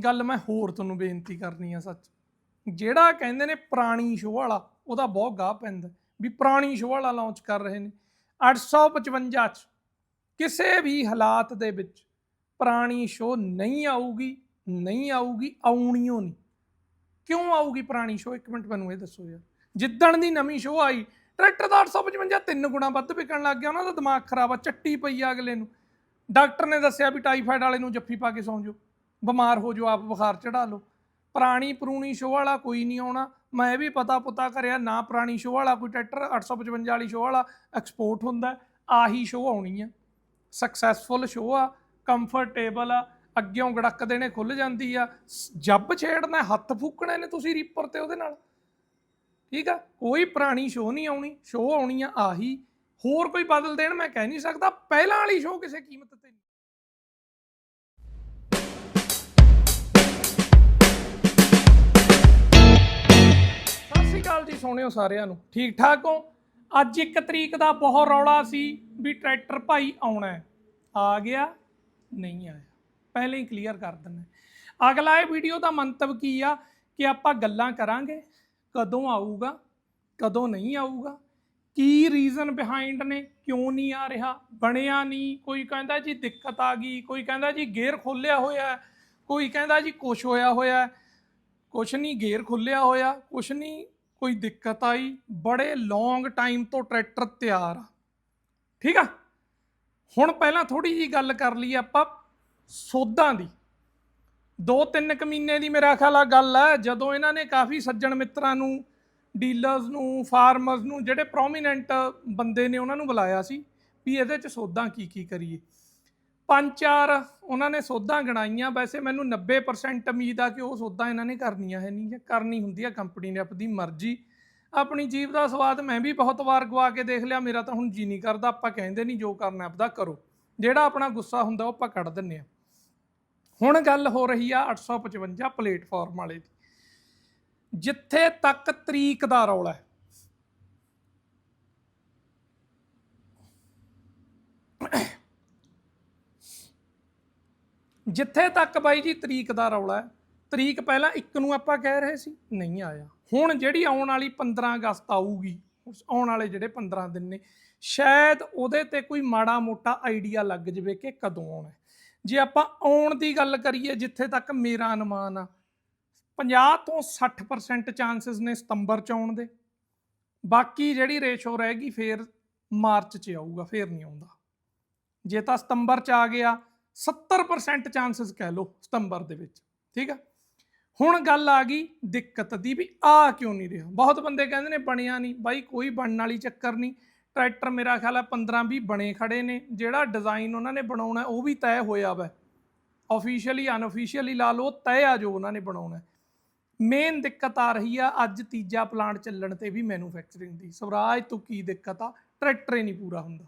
ਗੱਲ ਮੈਂ ਹੋਰ ਤੁਹਾਨੂੰ ਬੇਨਤੀ ਕਰਨੀ ਆ ਸੱਚ। ਜਿਹੜਾ ਕਹਿੰਦੇ ਨੇ ਪੁਰਾਣੀ ਸ਼ੋਅ ਵਾਲਾ, ਉਹਦਾ ਬਹੁਤ ਗਾਹ ਪੈਂਦਾ ਵੀ ਪੁਰਾਣੀ ਸ਼ੋਅ ਵਾਲਾ ਲਾਂਚ ਕਰ ਰਹੇ ਨੇ। 855 ਚ ਕਿਸੇ ਵੀ ਹਾਲਾਤ ਦੇ ਵਿੱਚ ਪੁਰਾਣੀ ਸ਼ੋਅ ਨਹੀਂ ਆਊਗੀ ਨਹੀਂ ਆਊਗੀ, ਆਉਣੀਓ ਨਹੀਂ। ਕਿਉਂ ਆਊਗੀ ਪੁਰਾਣੀ ਸ਼ੋਅ ਇੱਕ ਮਿੰਟ ਮੈਨੂੰ ਇਹ ਦੱਸੋ ਯਾਰ। ਜਿੱਦਣ ਦੀ ਨਵੀਂ ਸ਼ੋਅ ਆਈ, ਟਰੈਕਟਰ ਦਾ 855 ਤਿੰਨ ਗੁਣਾ ਵੱਧ ਵਿਕਣ ਲੱਗ ਗਿਆ, ਉਹਨਾਂ ਦਾ ਦਿਮਾਗ ਖਰਾਬ ਆ, ਚੱਟੀ ਪਈ ਆ ਅਗਲੇ ਨੂੰ। ਡਾਕਟਰ ਨੇ ਦੱਸਿਆ ਵੀ ਟਾਈਫਾਇਡ ਵਾਲੇ ਨੂੰ ਜੱਫੀ ਪਾ ਕੇ ਸੌਂ ਜਾਓ। ਬਿਮਾਰ ਹੋ ਜਾਓ, ਆਪ ਬੁਖਾਰ ਚੜਾ ਲਓ। ਪੁਰਾਣੀ ਪਰੂਣੀ ਸ਼ੋਅ ਵਾਲਾ ਕੋਈ ਨਹੀਂ ਆਉਣਾ। ਮੈਂ ਵੀ ਪਤਾ ਪੁੱਤਾ ਕਰਿਆ, ਨਾ ਪੁਰਾਣੀ ਸ਼ੋਅ ਵਾਲਾ, ਕੋਈ ਟਰੈਕਟਰ 855 ਵਾਲੀ ਸ਼ੋਅ ਵਾਲਾ ਐਕਸਪੋਰਟ ਹੁੰਦਾ ਆਹੀ ਸ਼ੋਅ ਆਉਣੀ ਆ ਸਕਸੈਸਫੁਲ ਸ਼ੋਅ ਆ ਕੰਫਰਟੇਬਲ ਆ, ਅੱਗਿਓਂ ਗੜਕਦੇ ਦੇਣੇ ਖੁੱਲ ਜਾਂਦੀ ਆ। ਸ- ਜੱਬ ਛੇੜਨਾ ਹੱਥ ਫੂਕਣੇ ਨੇ ਤੁਸੀਂ ਰੀਪਰ ਤੇ ਉਹਦੇ ਨਾਲ। ਠੀਕ ਆ? ਕੋਈ ਪੁਰਾਣੀ ਸ਼ੋਅ ਨਹੀਂ ਆਉਣੀ ਸ਼ੋਅ ਆਉਣੀ ਆ ਆਹੀ। ਹੋਰ ਕੋਈ ਬਦਲ ਦੇਣ ਮੈਂ ਕਹਿ ਨਹੀਂ ਸਕਦਾ। ਪਹਿਲਾਂ ਵਾਲੀ ਸ਼ੋਅ ਕਿਸੇ ਕੀਮਤ ਤੇ ਸੋਹਣਿਓ ਸਾਰਿਆਂ ਨੂੰ। ਠੀਕ ਠਾਕ ਹੋ? ਅੱਜ ਇੱਕ ਤਰੀਕ ਦਾ ਬਹੁਤ ਰੌਲਾ ਸੀ ਵੀ ਟਰੈਕਟਰ ਭਾਈ ਆਉਣਾ ਆ ਗਿਆ? ਨਹੀਂ ਆਇਆ। ਪਹਿਲਾਂ ਹੀ ਕਲੀਅਰ ਕਰ ਦਿੰਦਾ ਅਗਲਾ ਇਹ ਵੀਡੀਓ ਦਾ ਮੰਤਵ ਕੀ ਆ? ਕਿ ਆਪਾਂ ਗੱਲਾਂ ਕਰਾਂਗੇ, ਕਦੋਂ ਆਊਗਾ, ਕਦੋਂ ਨਹੀਂ ਆਊਗਾ, ਕੀ ਰੀਜ਼ਨ ਬਿਹਾਈਂਡ ਨੇ, ਕਿਉਂ ਨਹੀਂ ਆ ਰਿਹਾ, ਬਣਿਆ ਨਹੀਂ, ਕੋਈ ਕਹਿੰਦਾ ਜੀ ਦਿੱਕਤ ਆ ਗਈ, ਕੋਈ ਕਹਿੰਦਾ ਜੀ ਗੇਅਰ ਖੋਲਿਆ ਹੋਇਆ ਕੋਈ ਕਹਿੰਦਾ ਜੀ ਕੁਛ ਹੋਇਆ ਹੋਇਆ ਕੁਛ ਨਹੀਂ ਗੇਅਰ ਖੁੱਲਿਆ ਹੋਇਆ, ਕੁਛ ਨਹੀਂ ਕੋਈ ਦਿੱਕਤ ਆਈ? ਬੜੇ ਲੌਂਗ ਟਾਈਮ ਤੋਂ ਟਰੈਕਟਰ ਤਿਆਰ ਆ। ਠੀਕ ਆ? ਹੁਣ ਪਹਿਲਾਂ ਥੋੜੀ ਜੀ ਗੱਲ ਕਰ ਲਈ ਆਪਾਂ ਸੋਧਾਂ ਦੀ। ਦੋ ਤਿੰਨ ਕੁ ਮਹੀਨੇ ਦੀ ਮੇਰਾ ਖਿਆਲ ਆ ਗੱਲ ਹੈ ਜਦੋਂ ਇਹਨਾਂ ਨੇ ਕਾਫੀ ਸੱਜਣ ਮਿੱਤਰਾਂ ਨੂੰ ਡੀਲਰਸ ਨੂੰ ਫਾਰਮਰਸ ਨੂੰ, ਜਿਹੜੇ ਪ੍ਰੋਮੀਨੈਂਟ ਬੰਦੇ ਨੇ ਉਹਨਾਂ ਨੂੰ ਬੁਲਾਇਆ ਸੀ ਵੀ ਇਹਦੇ ਚ ਸੋਧਾਂ ਕੀ ਕੀ ਕਰੀਏ। ਪੰਜ ਚਾਰ ਉਹਨਾਂ ਨੇ ਸੋਧਾਂ ਗਣਾਈਆਂ। ਵੈਸੇ ਮੈਨੂੰ 90% ਉਮੀਦ ਆ ਕਿ ਉਹ ਸੋਧਾਂ ਇਹਨਾਂ ਨੇ ਕਰਨੀਆਂ ਹੈ ਨਹੀਂ ਕਰਨੀ ਹੁੰਦੀ ਆ ਕੰਪਨੀ ਨੇ ਆਪਣੀ ਮਰਜ਼ੀ। ਆਪਣੀ ਜੀਵ ਦਾ ਸਵਾਦ ਮੈਂ ਵੀ ਬਹੁਤ ਵਾਰ ਗਵਾ ਕੇ ਦੇਖ ਲਿਆ, ਮੇਰਾ ਤਾਂ ਹੁਣ ਜੀ ਨਹੀਂ ਕਰਦਾ, ਆਪਾਂ ਕਹਿੰਦੇ ਨਹੀਂ ਜੋ ਕਰਨਾ ਆਪਦਾ ਕਰੋ। ਜਿਹੜਾ ਆਪਣਾ ਗੁੱਸਾ ਹੁੰਦਾ ਉਹ ਆਪਾਂ ਕੱਢ ਦਿੰਨੇ ਆ ਹੁਣ ਗੱਲ ਹੋ ਰਹੀ ਆ 855 ਪਲੇਟਫਾਰਮ ਵਾਲੇ ਦੀ। ਜਿੱਥੇ ਤੱਕ ਤਰੀਕ ਦਾ ਰੌਲਾ ਹੈ ਜਿੱਥੇ ਤੱਕ ਬਾਈ ਜੀ ਤਰੀਕ ਦਾ ਰੌਲਾ ਹੈ, ਤਰੀਕ ਪਹਿਲਾਂ ਇੱਕ ਨੂੰ ਆਪਾਂ ਕਹਿ ਰਹੇ ਸੀ, ਨਹੀਂ ਆਇਆ। ਹੁਣ ਜਿਹੜੀ ਆਉਣ ਵਾਲੀ 15 ਅਗਸਤ ਆਊਗੀ, ਉਸ ਆਉਣ ਵਾਲੇ ਜਿਹੜੇ 15 ਦਿਨ ਨੇ, ਸ਼ਾਇਦ ਉਹਦੇ ਤੇ ਕੋਈ ਮਾੜਾ ਮੋਟਾ ਆਈਡੀਆ ਲੱਗ ਜਵੇ ਕਿ ਕਦੋਂ ਆਉਣਾ ਜੇ ਆਪਾਂ ਆਉਣ ਦੀ ਗੱਲ ਕਰੀਏ, ਜਿੱਥੇ ਤੱਕ ਮੇਰਾ ਅਨੁਮਾਨ ਆ 50 ਤੋਂ 60% ਚਾਂਸਸ ਨੇ ਸਤੰਬਰ ਚ ਆਉਣ ਦੇ। ਬਾਕੀ ਜਿਹੜੀ ਰੇਸ਼ੋ ਰਹਿ ਗਈ, ਫੇਰ ਮਾਰਚ ਚ ਆਊਗਾ, ਫੇਰ ਨਹੀਂ ਆਉਂਦਾ। ਜੇ ਤਾਂ ਸਤੰਬਰ ਚ ਆ ਗਿਆ 70% ਚਾਂਸਸ ਕਹਿ ਲਓ ਸਤੰਬਰ ਦੇ ਵਿੱਚ, ਠੀਕ ਆ? ਹੁਣ ਗੱਲ ਆ ਗਈ ਦਿੱਕਤ ਦੀ ਵੀ ਆ ਕਿਉਂ ਨਹੀਂ ਰਿਹਾ? ਬਹੁਤ ਬੰਦੇ ਕਹਿੰਦੇ ਨੇ ਬਣਿਆ ਨਹੀਂ, ਬਾਈ ਕੋਈ ਬਣਨ ਵਾਲੀ ਚੱਕਰ ਨਹੀਂ। ਟਰੈਕਟਰ ਮੇਰਾ ਖਿਆਲ ਹੈ 15 20 ਬਣੇ ਖੜੇ ਨੇ, ਜਿਹੜਾ ਡਿਜ਼ਾਈਨ ਉਹਨਾਂ ਨੇ ਬਣਾਉਣਾ ਉਹ ਵੀ ਤੈਅ ਹੋਇਆ ਵਾ। ਆਫੀਸ਼ੀਅਲੀ ਅਨਆਫੀਸ਼ੀਅਲੀ ਲਾ ਲਓ, ਤੈਅ ਆ ਜੋ ਉਹਨਾਂ ਨੇ ਬਣਾਉਣਾ ਮੇਨ ਦਿੱਕਤ ਆ ਰਹੀ ਆ, ਅੱਜ ਤੀਜਾ ਪਲਾਂਟ ਚੱਲਣ ਤੇ ਵੀ ਮੈਨੂਫੈਕਚਰਿੰਗ ਦੀ। ਸਵਰਾਜ, ਤੋਂ ਕੀ ਦਿੱਕਤ ਆ? ਟਰੈਕਟਰ ਹੀ ਨਹੀਂ ਪੂਰਾ ਹੁੰਦਾ।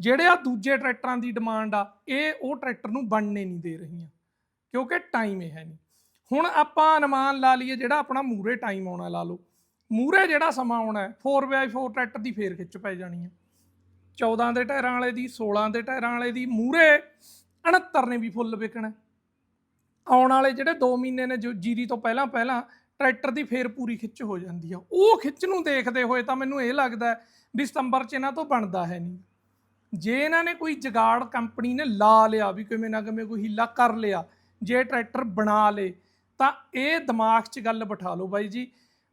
ਜਿਹੜੇ ਆ ਦੂਜੇ ਟਰੈਕਟਰਾਂ ਦੀ ਡਿਮਾਂਡ ਆ, ਇਹ ਉਹ ਟਰੈਕਟਰ ਨੂੰ ਬਣਨੇ ਨਹੀਂ ਦੇ ਰਹੀਆਂ, ਕਿਉਂਕਿ ਟਾਈਮ ਇਹ ਹੈ ਨਹੀਂ। ਹੁਣ ਆਪਾਂ ਅਨੁਮਾਨ ਲਾ ਲਈਏ ਜਿਹੜਾ ਆਪਣਾ ਮੂਰੇ ਟਾਈਮ ਆਉਣਾ ਲਾ ਲਓ। ਮੂਰੇ ਜਿਹੜਾ ਸਮਾਂ ਆਉਣਾ ਹੈ 4x4 ਟਰੈਕਟਰ ਦੀ ਫੇਰ ਖਿੱਚ ਪੈ ਜਾਣੀ ਹੈ। 14 ਦੇ ਟਾਇਰਾਂ ਵਾਲੇ ਦੀ 16 ਦੇ ਟਾਇਰਾਂ ਵਾਲੇ ਦੀ ਮੂਰੇ 69 ਨੇ ਵੀ ਫੁੱਲ ਵਿਕਣਾ ਆਉਣ ਵਾਲੇ ਜਿਹੜੇ 2 ਮਹੀਨੇ ਨੇ ਜੀਰੀ ਤੋਂ ਪਹਿਲਾਂ ਪਹਿਲਾਂ ਟਰੈਕਟਰ ਦੀ ਫੇਰ ਪੂਰੀ ਖਿੱਚ ਹੋ ਜਾਂਦੀ ਆ। ਉਹ ਖਿੱਚ ਨੂੰ ਦੇਖਦੇ ਹੋਏ ਤਾਂ ਮੈਨੂੰ ਇਹ ਲੱਗਦਾ ਵੀ ਸਤੰਬਰ 'ਚ ਇਹਨਾਂ ਤੋਂ ਬਣਦਾ ਹੈ ਨਹੀਂ। ਜੇ ਇਹਨਾਂ ਨੇ ਕੋਈ ਜਗਾੜ ਕੰਪਨੀ ਨੇ ਲਾ ਲਿਆ ਵੀ ਕਿਵੇਂ ਨਾ ਕਿਵੇਂ ਕੋਈ ਹੀਲਾ ਕਰ ਲਿਆ, ਜੇ ਟਰੈਕਟਰ ਬਣਾ ਲੇ, ਤਾਂ ਇਹ ਦਿਮਾਗ 'ਚ ਗੱਲ ਬਿਠਾ ਲਓ ਬਾਈ ਜੀ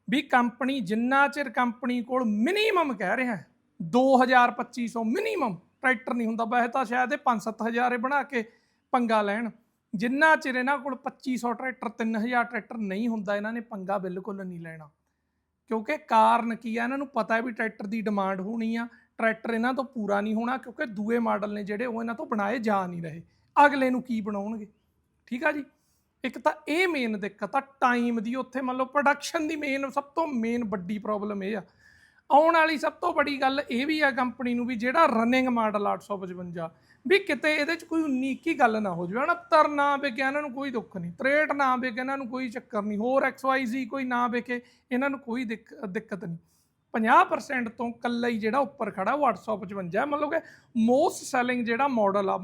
ਵੀ ਕੰਪਨੀ ਜਿੰਨਾ ਚਿਰ ਕੰਪਨੀ ਕੋਲ ਮਿਨੀਮਮ ਕਹਿ ਰਿਹਾ ਹੈ 2000 2500 ਮਿਨੀਮਮ ਟਰੈਕਟਰ ਨਹੀਂ ਹੁੰਦਾ, ਵੈਸੇ ਤਾਂ ਸ਼ਾਇਦ ਇਹ 5-7000 ਇਹ ਬਣਾ ਕੇ ਪੰਗਾ ਲੈਣ। ਜਿੰਨਾ ਚਿਰ ਇਹਨਾਂ ਕੋਲ 2500 ਟਰੈਕਟਰ 3000 ਟਰੈਕਟਰ ਨਹੀਂ ਹੁੰਦਾ, ਇਹਨਾਂ ਨੇ ਪੰਗਾ ਬਿਲਕੁਲ ਨਹੀਂ ਲੈਣਾ। ਕਿਉਂਕਿ ਕਾਰਨ ਕੀ ਆ, ਇਹਨਾਂ ਨੂੰ ਪਤਾ ਹੈ ਵੀ ਟਰੈਕਟਰ ਦੀ ਡਿਮਾਂਡ ਹੋਣੀ ਆ ਟਰੈਕਟਰ ਇਹਨਾਂ ਤੋਂ ਪੂਰਾ ਨਹੀਂ ਹੋਣਾ ਕਿਉਂਕਿ ਦੂਏ ਮਾਡਲ ਨੇ ਜਿਹੜੇ ਉਹ ਇਹਨਾਂ ਤੋਂ ਬਣਾਏ ਜਾ ਨਹੀਂ ਰਹੇ। ਅਗਲੇ ਨੂੰ ਕੀ ਬਣਾਉਣਗੇ? ਠੀਕ ਆ ਜੀ? ਇੱਕ ਤਾਂ ਇਹ ਮੇਨ ਦਿੱਕਤ ਆ ਟਾਈਮ ਦੀ ਉੱਥੇ ਮੰਨ ਲਓ ਪ੍ਰੋਡਕਸ਼ਨ ਦੀ ਮੇਨ ਸਭ ਤੋਂ ਮੇਨ ਵੱਡੀ ਪ੍ਰੋਬਲਮ ਇਹ ਆ। ਆਉਣ ਵਾਲੀ ਸਭ ਤੋਂ ਵੱਡੀ ਗੱਲ ਇਹ ਵੀ ਆ ਕੰਪਨੀ ਨੂੰ ਵੀ ਜਿਹੜਾ ਰਨਿੰਗ ਮਾਡਲ 855 ਵੀ ਕਿਤੇ ਇਹਦੇ ਚ ਕੋਈ 19 ਕੀ ਗੱਲ ਨਾ ਹੋ ਜਾਵੇ। 69 ਨਾ ਵਿਕੇ, ਇਹਨਾਂ ਨੂੰ ਕੋਈ ਦੁੱਖ ਨਹੀਂ। 63 ਨਾ ਵਿਕੇ, ਇਹਨਾਂ ਨੂੰ ਕੋਈ ਚੱਕਰ ਨਹੀਂ। ਹੋਰ XYZ ਕੋਈ ਨਾ ਵਿਕੇ, ਇਹਨਾਂ ਨੂੰ ਕੋਈ ਦਿੱਕ- ਦਿੱਕਤ ਨਹੀਂ। 50% ਤੋਂ ਕੱਲਾ ਹੀ ਜਿਹੜਾ ਉੱਪਰ ਖੜਾ ਉਹ 855 ਹੈ ਮਤਲਬ ਕਿ ਮੋਸਟ ਸੈਲਿੰਗ ਜਿਹੜਾ ਮਾਡਲ ਆ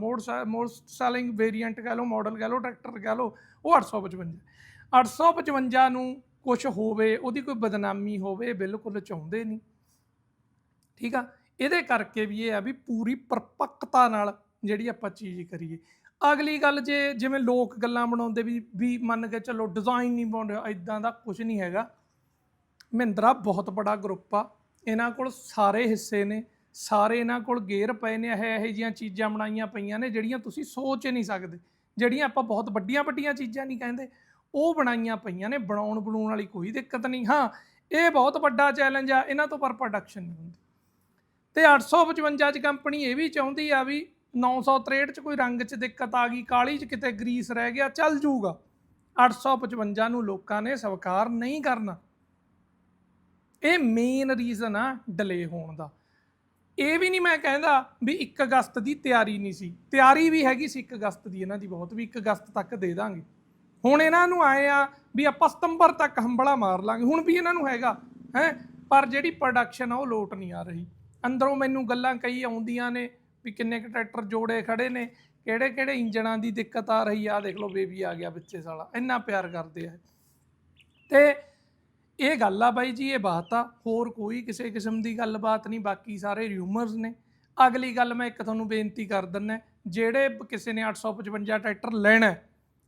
ਮੋਸਟ ਸੈਲਿੰਗ ਵੇਰੀਐਂਟ ਕਹ ਲਓ ਮਾਡਲ ਕਹ ਲਓ ਟਰੈਕਟਰ ਕਹ ਲਓ, ਉਹ 855 855 ਨੂੰ ਕੁਝ ਹੋਵੇ, ਉਹਦੀ ਕੋਈ ਬਦਨਾਮੀ ਹੋਵੇ, ਬਿਲਕੁਲ ਚਾਹੁੰਦੇ ਨਹੀਂ। ਠੀਕ ਆ? ਇਹਦੇ ਕਰਕੇ ਵੀ ਇਹ ਆ ਵੀ ਪੂਰੀ ਪਰਪੱਕਤਾ ਨਾਲ ਜਿਹੜੀ ਆਪਾਂ ਚੀਜ਼ ਕਰੀਏ। ਅਗਲੀ ਗੱਲ ਜੇ, ਜਿਵੇਂ ਲੋਕ ਗੱਲਾਂ ਬਣਾਉਂਦੇ ਵੀ ਵੀ ਮੰਨ ਕੇ ਚੱਲੋ ਡਿਜ਼ਾਈਨ ਨਹੀਂ ਬਣਾਉਂਦੇ ਇਦਾਂ ਦਾ ਕੁਝ ਨਹੀਂ ਹੈਗਾ। ਮਹਿੰਦਰਾ ਬਹੁਤ ਬੜਾ ਗਰੁੱਪ ਆ। ਇਹਨਾਂ ਕੋਲ ਸਾਰੇ ਹਿੱਸੇ ਨੇ, ਸਾਰੇ ਇਹਨਾਂ ਕੋਲ ਗੇਅਰ ਪਏ ਨੇ, ਇਹ ਇਹੋ ਜਿਹੀਆਂ ਚੀਜ਼ਾਂ ਬਣਾਈਆਂ ਪਈਆਂ ਨੇ ਜਿਹੜੀਆਂ ਤੁਸੀਂ ਸੋਚ ਨਹੀਂ ਸਕਦੇ। ਜਿਹੜੀਆਂ ਆਪਾਂ ਬਹੁਤ ਵੱਡੀਆਂ ਵੱਡੀਆਂ ਚੀਜ਼ਾਂ ਨਹੀਂ ਕਹਿੰਦੇ, ਉਹ ਬਣਾਈਆਂ ਪਈਆਂ ਨੇ, ਬਣਾਉਣ ਬਣਾਉਣ ਵਾਲੀ ਕੋਈ ਦਿੱਕਤ ਨਹੀਂ। ਹਾਂ, ਇਹ ਬਹੁਤ ਵੱਡਾ ਚੈਲੰਜ ਆ, ਇਹਨਾਂ ਤੋਂ ਪਰ ਪ੍ਰੋਡਕਸ਼ਨ ਨਹੀਂ ਹੁੰਦੀ। ਤੇ 855 ਚ ਕੰਪਨੀ ਇਹ ਵੀ ਚਾਹੁੰਦੀ ਆ ਵੀ 963 ਚ ਕੋਈ ਰੰਗ ਚ ਦਿੱਕਤ ਆ ਗਈ, ਕਾਲੀ ਚ ਕਿਤੇ ਗਰੀਸ ਰਹਿ ਗਿਆ, ਚੱਲ ਜੂਗਾ। 855 ਨੂੰ ਲੋਕਾਂ ਨੇ ਸਵੀਕਾਰ ਨਹੀਂ ਕਰਨਾ। ਇਹ ਮੇਨ ਰੀਜ਼ਨ ਆ ਡਿਲੇ ਹੋਣ ਦਾ। ਇਹ ਵੀ ਨਹੀਂ ਮੈਂ ਕਹਿੰਦਾ ਵੀ 1 ਅਗਸਤ ਦੀ ਤਿਆਰੀ ਨਹੀਂ ਸੀ। ਤਿਆਰੀ ਵੀ ਹੈਗੀ ਸੀ 1 ਅਗਸਤ ਦੀ ਇਹਨਾਂ ਦੀ ਬਹੁਤ, ਵੀ 1 ਅਗਸਤ ਤੱਕ ਦੇ ਦਾਂਗੇ। ਹੁਣ ਇਹਨਾਂ ਨੂੰ ਆਏ ਆ ਵੀ ਆਪਾਂ ਸਤੰਬਰ ਤੱਕ ਹੰਬਲਾ ਮਾਰ ਲਾਂਗੇ। ਹੁਣ ਵੀ ਇਹਨਾਂ ਨੂੰ ਹੈਗਾ, ਹੈ, ਪਰ ਜਿਹੜੀ ਪ੍ਰੋਡਕਸ਼ਨ ਆ ਉਹ ਲੋਟ ਨਹੀਂ ਆ ਰਹੀ। ਅੰਦਰੋਂ ਮੈਨੂੰ ਗੱਲਾਂ ਕਈ ਆਉਂਦੀਆਂ ਨੇ ਵੀ ਕਿੰਨੇ ਕੁ ਟਰੈਕਟਰ ਜੋੜੇ ਖੜੇ ਨੇ ਕਿਹੜੇ ਕਿਹੜੇ ਇੰਜਣਾਂ ਦੀ ਦਿੱਕਤ ਆ ਰਹੀ ਆ। ਦੇਖ ਲਓ ਬੇਬੀ ਆ ਗਿਆ ਵਿੱਚੇ ਸਾਲਾ। ਇੰਨਾ ਪਿਆਰ ਕਰਦੇ ਆ। ਤੇ ਇਹ ਗੱਲ ਆ ਬਾਈ ਜੀ, ਇਹ ਬਾਤ ਆ। ਹੋਰ ਕੋਈ ਕਿਸੇ ਕਿਸਮ ਦੀ ਗੱਲਬਾਤ ਨਹੀਂ, ਬਾਕੀ ਸਾਰੇ ਰਿਊਮਰਸ ਨੇ। ਅਗਲੀ ਗੱਲ ਮੈਂ ਇੱਕ ਤੁਹਾਨੂੰ ਬੇਨਤੀ ਕਰ ਦਿੰਨਾ ਜਿਹੜੇ ਕਿਸੇ ਨੇ 855 ਟਰੈਕਟਰ ਲੈਣਾ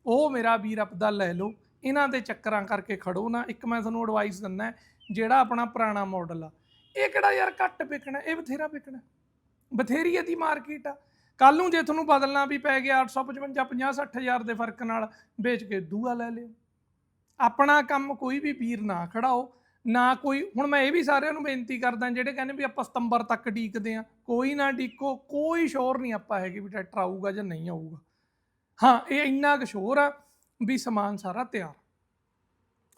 ਉਹ ਮੇਰਾ ਵੀਰ ਆਪਦਾ ਲੈ ਲਓ। ਇਹਨਾਂ ਦੇ ਚੱਕਰਾਂ ਕਰਕੇ ਖੜੋ ਨਾ। ਇੱਕ ਮੈਂ ਤੁਹਾਨੂੰ ਐਡਵਾਈਸ ਦਿੰਨਾ ਜਿਹੜਾ ਆਪਣਾ ਪੁਰਾਣਾ ਮਾਡਲ ਆ। ਇਹ ਕਿਹੜਾ ਯਾਰ ਘੱਟ ਵਿਕਣਾ, ਇਹ ਬਥੇਰਾ ਵਿਕਣਾ। ਬਥੇਰੀ ਦੀ ਮਾਰਕੀਟ ਆ। ਕੱਲ ਨੂੰ ਜੇ ਤੁਹਾਨੂੰ ਬਦਲਣਾ ਵੀ ਪੈ ਗਿਆ 855 50 60000 ਦੇ ਫ਼ਰਕ ਨਾਲ ਵੇਚ ਕੇ ਦੂਆ ਲੈ ਲਿਓ। ਆਪਣਾ ਕੰਮ ਕੋਈ ਵੀ ਵੀਰ ਨਾ ਖੜਾਓ, ਨਾ ਕੋਈ, ਹੁਣ ਮੈਂ ਇਹ ਵੀ ਸਾਰਿਆਂ ਨੂੰ ਬੇਨਤੀ ਕਰਦਾ ਜਿਹੜੇ ਕਹਿੰਦੇ ਵੀ ਆਪਾਂ ਸਤੰਬਰ ਤੱਕ ਡੀਕਦੇ ਆ ਕੋਈ ਨਾ ਡੀਕੋ, ਕੋਈ ਸ਼ੋਰ ਨਹੀਂ ਆਪਾਂ ਹੈਗੇ ਵੀ ਟਰੈਕਟਰ ਆਊਗਾ ਜਾਂ ਨਹੀਂ ਆਊਗਾ। ਹਾਂ, ਇਹ ਇੰਨਾ ਕੁ ਸ਼ੋਰ ਆ ਵੀ ਸਮਾਨ ਸਾਰਾ ਤਿਆਰ।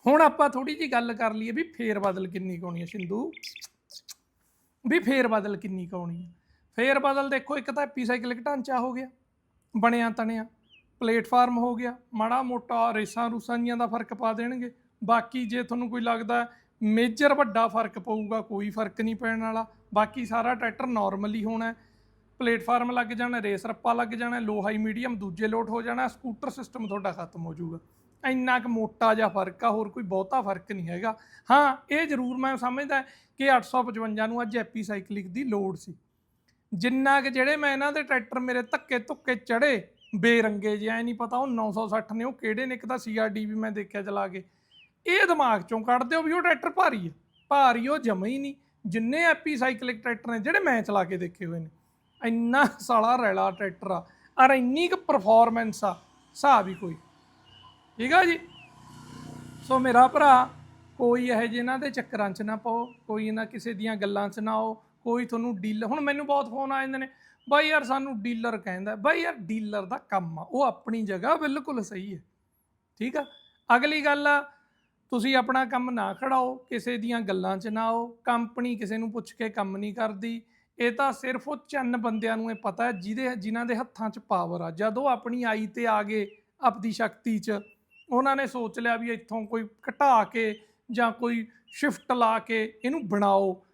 ਹੁਣ ਆਪਾਂ ਥੋੜੀ ਜੀ ਗੱਲ ਕਰ ਲਈਏ ਵੀ ਫੇਰ ਬਦਲ ਕਿੰਨੀ ਕਾਉਣੀ ਹੈ ਸਿੰਧੂ? ਵੀ ਫੇਰ ਬਦਲ ਕਿੰਨੀ ਕਾਉਣੀ ਹੈ ਫੇਰ ਬਦਲ ਦੇਖੋ, ਇੱਕ ਤਾਂ ਐਪੀਸਾਈਕਲਿਕ ਢਾਂਚਾ ਹੋ ਗਿਆ ਬਣਿਆ ਤਣਿਆ ਪਲੇਟਫਾਰਮ ਹੋ ਗਿਆ, ਮਾੜਾ ਮੋਟਾ ਰੇਸਾਂ ਰੂਸਾਂ ਜੀਆਂ ਦਾ ਫ਼ਰਕ ਪਾ ਦੇਣਗੇ। ਬਾਕੀ ਜੇ ਤੁਹਾਨੂੰ ਕੋਈ ਲੱਗਦਾ ਮੇਜਰ ਵੱਡਾ ਫ਼ਰਕ ਪਊਗਾ, ਕੋਈ ਫ਼ਰਕ ਨਹੀਂ ਪੈਣ ਵਾਲਾ। ਬਾਕੀ ਸਾਰਾ ਟਰੈਕਟਰ ਨਾਰਮਲੀ ਹੋਣਾ ਪਲੇਟਫਾਰਮ ਲੱਗ ਜਾਣਾ, ਰੇਸ ਰੱਪਾ ਲੱਗ ਜਾਣਾ ਲੋ ਹਾਈ ਮੀਡੀਅਮ ਦੂਜੇ ਲੋਟ ਹੋ ਜਾਣਾ, ਸਕੂਟਰ ਸਿਸਟਮ ਤੁਹਾਡਾ ਖਤਮ ਹੋ ਜਾਊਗਾ। ਇੰਨਾ ਕੁ ਮੋਟਾ ਜਿਹਾ ਫ਼ਰਕ ਆ, ਹੋਰ ਕੋਈ ਬਹੁਤਾ ਫ਼ਰਕ ਨਹੀਂ ਹੈਗਾ। ਹਾਂ, ਇਹ ਜ਼ਰੂਰ ਮੈਂ ਸਮਝਦਾ ਕਿ 855 ਨੂੰ ਅੱਜ ਐਪੀ ਸਾਈਕਲਿਕ ਦੀ ਲੋੜ ਸੀ। ਜਿੰਨਾ ਕਿ ਜਿਹੜੇ ਮੈਂ ਇਹਨਾਂ ਦੇ ਟਰੈਕਟਰ ਮੇਰੇ ਧੱਕੇ ਧੁੱਕੇ ਚੜੇ ਬੇਰੰਗੇ ਜਿਹਾ ਐ ਨਹੀਂ ਪਤਾ ਉਹ 960 ਨੇ, ਉਹ ਕਿਹੜੇ ਨੇ, ਇੱਕ ਤਾਂ ਸੀਆਰਡੀ ਵੀ ਮੈਂ ਦੇਖਿਆ ਚਲਾ ਕੇ। ਇਹ ਦਿਮਾਗ ਚੋਂ ਕੱਢ ਦਿਓ ਵੀ ਉਹ ਟਰੈਕਟਰ ਭਾਰੀ ਆ। ਭਾਰੀ ਉਹ ਜਮਾ ਹੀ ਨਹੀਂ। ਜਿੰਨੇ ਐਪੀ ਸਾਈਕਲਿਕ ਟਰੈਕਟਰ ਨੇ, ਜਿਹੜੇ ਮੈਂ ਚਲਾ ਕੇ ਦੇਖੇ ਹੋਏ ਨੇ, ਇੰਨਾ ਸਾਲਾ ਰੈਲਾ ਟਰੈਕਟਰ ਆ। ਔਰ ਇੰਨੀ ਕੁ ਪਰਫਾਰਮੈਂਸ ਆ, ਹਿਸਾਬ ਹੀ ਕੋਈ। ਠੀਕ ਆ ਜੀ? ਸੋ ਮੇਰਾ ਭਰਾ, ਕੋਈ ਇਹੋ ਜਿਹੇ ਇਹਨਾਂ ਦੇ ਚੱਕਰਾਂ 'ਚ ਨਾ ਪਾਓ, ਕੋਈ ਇਹਨਾਂ ਕਿਸੇ ਦੀਆਂ ਗੱਲਾਂ 'ਚ ਨਾ ਆਓ, ਕੋਈ ਤੁਹਾਨੂੰ ਡੀਲ ਹੁਣ ਮੈਨੂੰ ਬਹੁਤ ਫੋਨ ਆ ਜਾਂਦੇ ਨੇ। ਬਾਈ ਯਾਰ ਸਾਨੂੰ ਡੀਲਰ ਕਹਿੰਦਾ, ਬਾਈ ਯਾਰ ਡੀਲਰ ਦਾ ਕੰਮ ਆ, ਉਹ ਆਪਣੀ ਜਗ੍ਹਾ ਬਿਲਕੁਲ ਸਹੀ ਹੈ। ਠੀਕ ਆ? ਅਗਲੀ ਗੱਲ ਆ, ਤੁਸੀਂ ਆਪਣਾ ਕੰਮ ਨਾ ਖੜਾਓ, ਕਿਸੇ ਦੀਆਂ ਗੱਲਾਂ 'ਚ ਨਾ ਆਓ, ਕੰਪਨੀ ਕਿਸੇ ਨੂੰ ਪੁੱਛ ਕੇ ਕੰਮ ਨਹੀਂ ਕਰਦੀ। ਇਹ ਤਾਂ ਸਿਰਫ ਉਹ ਚੰਨ ਬੰਦਿਆਂ ਨੂੰ ਇਹ ਪਤਾ ਹੈ, ਜਿਹਦੇ, ਜਿਨ੍ਹਾਂ ਦੇ ਹੱਥਾਂ 'ਚ ਪਾਵਰ ਆ। ਜਦੋਂ ਆਪਣੀ ਆਈ ਤੇ ਆ ਗਏ ਆਪਦੀ ਸ਼ਕਤੀ 'ਚ, ਉਹਨਾਂ ਨੇ ਸੋਚ ਲਿਆ ਵੀ ਇੱਥੋਂ ਕੋਈ ਘਟਾ ਕੇ ਜਾਂ ਕੋਈ ਸ਼ਿਫਟ ਲਾ ਕੇ ਇਹਨੂੰ ਬਣਾਓ।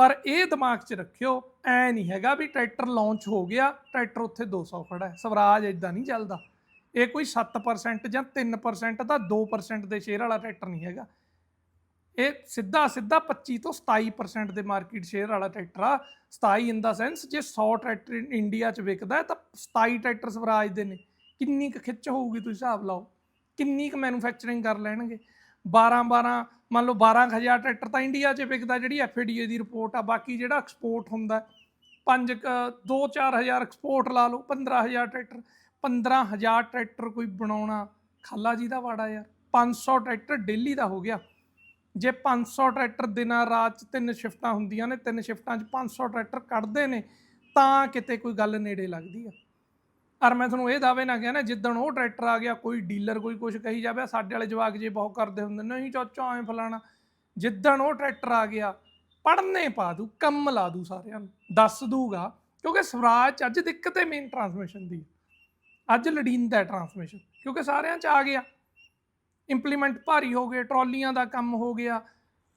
ਪਰ ਇਹ ਦਿਮਾਗ 'ਚ ਰੱਖਿਓ, ਐ ਨਹੀਂ ਹੈਗਾ ਵੀ ਟਰੈਕਟਰ ਲਾਂਚ ਹੋ ਗਿਆ, ਟਰੈਕਟਰ ਉੱਥੇ 200 ਖੜਾ ਹੈ, ਸਵਰਾਜ ਇਦਾਂ ਨਹੀਂ ਚੱਲਦਾ। ਇਹ ਕੋਈ 7% ਜਾਂ 3% ਦਾ 2% ਦੇ ਸ਼ੇਅਰ ਵਾਲਾ ਟਰੈਕਟਰ ਨਹੀਂ ਹੈਗਾ। ਇਹ ਸਿੱਧਾ ਸਿੱਧਾ 25 ਤੋਂ 27% ਦੇ ਮਾਰਕੀਟ ਸ਼ੇਅਰ ਵਾਲਾ ਟਰੈਕਟਰ ਆ। 27 ਇਨ ਦਾ ਸੈਂਸ ਜੇ 100 ਟਰੈਕਟਰ ਇੰਡੀਆ 'ਚ ਵਿਕਦਾ ਤਾਂ 27 ਟਰੈਕਟਰ ਸਵਰਾਜ ਦੇ ਨੇ। ਕਿੰਨੀ ਕੁ ਖਿੱਚ ਹੋਊਗੀ ਤੁਸੀਂ ਹਿਸਾਬ ਲਾਓ। ਕਿੰਨੀ ਕੁ ਮੈਨੂਫੈਕਚਰਿੰਗ ਕਰ ਲੈਣਗੇ। 12 12 ਮੰਨ ਲਓ 12000 ਟਰੈਕਟਰ ਤਾਂ ਇੰਡੀਆ 'ਚ ਵਿਕਦਾ, ਜਿਹੜੀ ਐਫਏਡੀਏ ਦੀ ਰਿਪੋਰਟ ਆ, ਬਾਕੀ ਜਿਹੜਾ ਐਕਸਪੋਰਟ ਹੁੰਦਾ 5 2 4000 ਐਕਸਪੋਰਟ ਲਾ ਲਓ 15000 ਟਰੈਕਟਰ 15000 ਟਰੈਕਟਰ ਕੋਈ ਬਣਾਉਣਾ ਖਾਲਾ ਜੀ ਦਾ ਵਾੜਾ ਯਾਰ 500 ਟਰੈਕਟਰ ਡੇਲੀ ਦਾ ਹੋ ਗਿਆ। ਜੇ 500 ਟਰੈਕਟਰ ਦਿਨਾਂ ਰਾਤ ਚ ਤਿੰਨ ਸ਼ਿਫਟਾਂ ਹੁੰਦੀਆਂ ਨੇ, ਤਿੰਨ ਸ਼ਿਫਟਾਂ 'ਚ 500 ਟਰੈਕਟਰ ਕੱਢਦੇ ਨੇ, ਤਾਂ ਕਿਤੇ ਕੋਈ ਗੱਲ ਨੇੜੇ ਲੱਗਦੀ ਆ। ਔਰ ਮੈਂ ਤੁਹਾਨੂੰ ਇਹ ਦਾਅਵੇ ਨਾ ਕਹਿਣਾ ਜਿੱਦਣ ਉਹ ਟਰੈਕਟਰ ਆ ਗਿਆ, ਕੋਈ ਡੀਲਰ ਕੋਈ ਕੁਝ ਕਹੀ ਜਾਵੇ, ਸਾਡੇ ਵਾਲੇ ਜਵਾਕ ਜੇ ਬਹੁਤ ਕਰਦੇ ਹੁੰਦੇ, ਨਹੀਂ ਚਾਚਾ, ਐ ਫਲਾਣਾ। ਜਿੱਦਣ ਉਹ ਟਰੈਕਟਰ ਆ ਗਿਆ ਪੜਨੇ ਪਾ ਦੂ, ਕੰਮ ਲਾ ਦੂ ਸਾਰਿਆਂ ਨੂੰ, ਦੱਸ ਦੂਗਾ, ਕਿਉਂਕਿ ਸਵਰਾਜ 'ਚ ਅੱਜ ਦਿੱਕਤ ਹੈ ਮੇਨ ਟਰਾਂਸਮਿਸ਼ਨ ਦੀ। ਅੱਜ ਲੜੀਂਦਾ ਹੈ ਟਰਾਂਸਮਿਸ਼ਨ ਕਿਉਂਕਿ ਸਾਰਿਆਂ 'ਚ ਆ ਗਿਆ। ਇੰਪਲੀਮੈਂਟ ਭਾਰੀ ਹੋ ਗਏ, ਟਰਾਲੀਆਂ ਦਾ ਕੰਮ ਹੋ ਗਿਆ,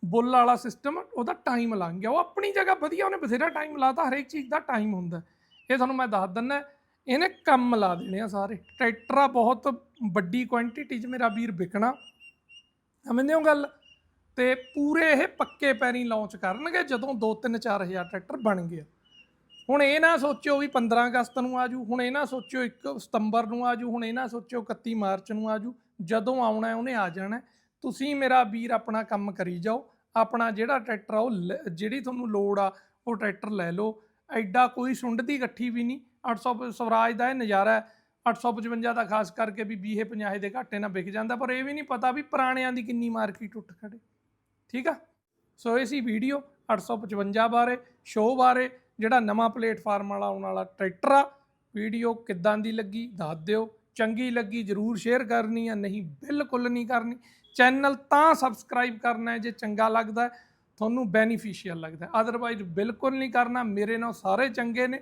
ਬੁੱਲ ਵਾਲਾ ਸਿਸਟਮ ਉਹਦਾ ਟਾਈਮ ਲੰਘ ਗਿਆ। ਉਹ ਆਪਣੀ ਜਗ੍ਹਾ ਵਧੀਆ, ਉਹਨੇ ਬਥੇਰਾ ਟਾਈਮ ਲਾਤਾ, ਹਰੇਕ ਚੀਜ਼ ਦਾ ਟਾਈਮ ਹੁੰਦਾ। ਇਹ ਤੁਹਾਨੂੰ ਮੈਂ ਦੱਸ ਦਿੰਦਾ ਇਹਨੇ ਕੰਮ ਲਾ ਦੇਣੇ ਆ ਸਾਰੇ। ਟਰੈਕਟਰ ਆ ਬਹੁਤ ਵੱਡੀ ਕੁਆਂਟੀਟੀ 'ਚ ਮੇਰਾ ਵੀਰ ਵਿਕਣਾ। ਸਮਝਦੇ ਹੋ ਗੱਲ? ਤੇ ਪੂਰੇ ਇਹ ਪੱਕੇ ਪੈਰੀ ਲਾਂਚ ਕਰਨਗੇ ਜਦੋਂ 2-3 4000 ਟਰੈਕਟਰ ਬਣ ਗਏ ਹੁਣ ਇਹ ਨਾ ਸੋਚਿਓ ਵੀ 15 ਅਗਸਤ ਨੂੰ ਆਜੂ, ਹੁਣ ਇਹ ਨਾ ਸੋਚਿਓ 1 ਸਤੰਬਰ ਨੂੰ ਆਜੂ, ਹੁਣ ਇਹ ਨਾ ਸੋਚਿਓ 31 ਮਾਰਚ ਨੂੰ ਆਜੂ, ਜਦੋਂ ਆਉਣਾ ਉਹਨੇ ਆ ਜਾਣਾ ਤੁਸੀਂ ਮੇਰਾ ਵੀਰ ਆਪਣਾ ਕੰਮ ਕਰੀ ਜਾਓ, ਆਪਣਾ ਜਿਹੜਾ ਟਰੈਕਟਰ ਆ ਉਹ ਲ- ਜਿਹੜੀ ਤੁਹਾਨੂੰ ਲੋੜ ਆ, ਉਹ ਟਰੈਕਟਰ ਲੈ ਲਓ। ਐਡਾ ਕੋਈ ਸੁੰਡ ਦੀ ਇਕੱਠੀ ਵੀ ਨਹੀਂ। 800 ਸਵਰਾਜ ਦਾ ਇਹ ਨਜ਼ਾਰਾ ਹੈ। 855 ਦਾ ਖਾਸ ਕਰਕੇ ਵੀ 20 50 ਦੇ ਘਾਟੇ ਨਾਲ ਵਿਕ ਜਾਂਦਾ, ਪਰ ਇਹ ਵੀ ਨਹੀਂ ਪਤਾ ਵੀ ਪੁਰਾਣਿਆਂ ਦੀ ਕਿੰਨੀ ਮਾਰਕੀਟ ਉੱਠ ਖੜੇ। ਠੀਕ ਆ? ਸੋ ਇਹ ਸੀ ਵੀਡੀਓ 855 ਬਾਰੇ ਸ਼ੋਅ ਬਾਰੇ, ਜਿਹੜਾ ਨਵਾਂ ਪਲੇਟਫਾਰਮ ਵਾਲਾ, ਆਉਣ ਵਾਲਾ ਟਰੈਕਟਰ ਆ। ਵੀਡੀਓ ਕਿੱਦਾਂ ਦੀ ਲੱਗੀ, ਦੱਸ ਦਿਓ। ਚੰਗੀ ਲੱਗੀ, ਜਰੂਰ ਸ਼ੇਅਰ ਕਰਨੀ ਆ, ਨਹੀਂ ਬਿਲਕੁਲ ਨਹੀਂ ਕਰਨੀ। ਚੈਨਲ ਤਾਂ ਸਬਸਕ੍ਰਾਈਬ ਕਰਨਾ ਹੈ, ਜੇ ਚੰਗਾ ਲੱਗਦਾ ਤੁਹਾਨੂੰ ਬੈਨੀਫੀਸ਼ੀਅਲ ਲੱਗਦਾ ਅਦਰਵਾਈਜ਼ ਬਿਲਕੁਲ ਨਹੀਂ ਕਰਨਾ, ਮੇਰੇ ਨਾਲ ਸਾਰੇ ਚੰਗੇ ਨੇ।